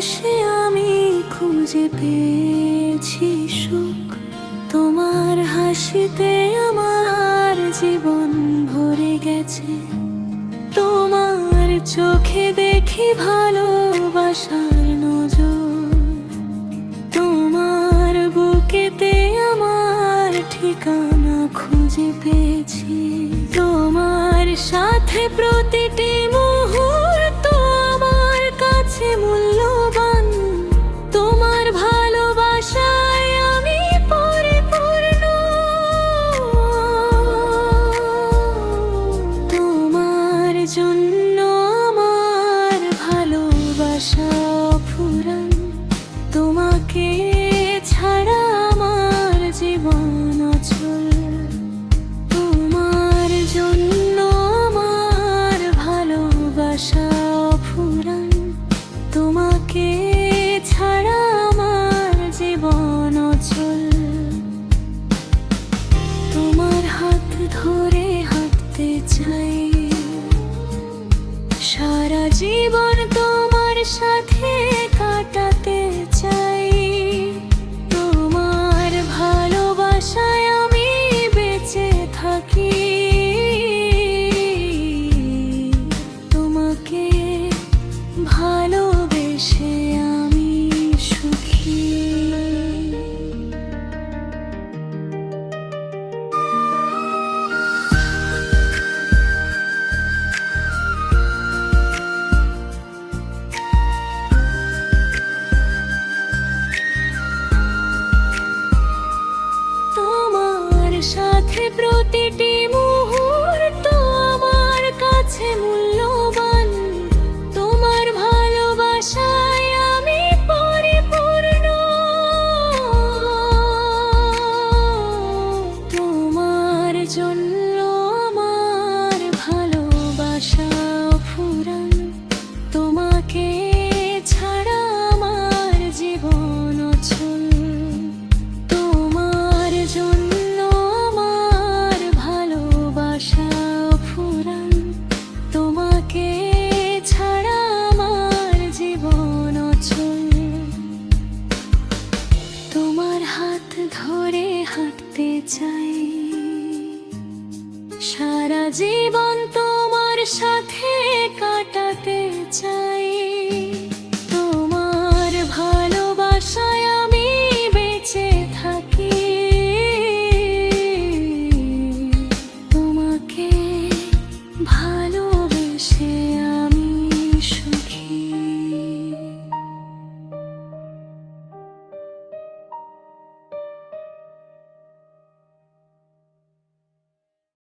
শেষে আমি খুঁজে পেয়েছি সুখ। তোমার হাসিতে আমার জীবন ভরে গেছে। তোমার চোখে দেখি ভালোবাসার নজর। তোমার বুকেতে আমার ঠিকানা খুঁজে পেয়েছি। তোমার সাথে প্রতিটি মুখ জীবন তোমার সাথে। সাথে প্রতিটি চাই। সারা জীবন তোমার সাথে কাটাতে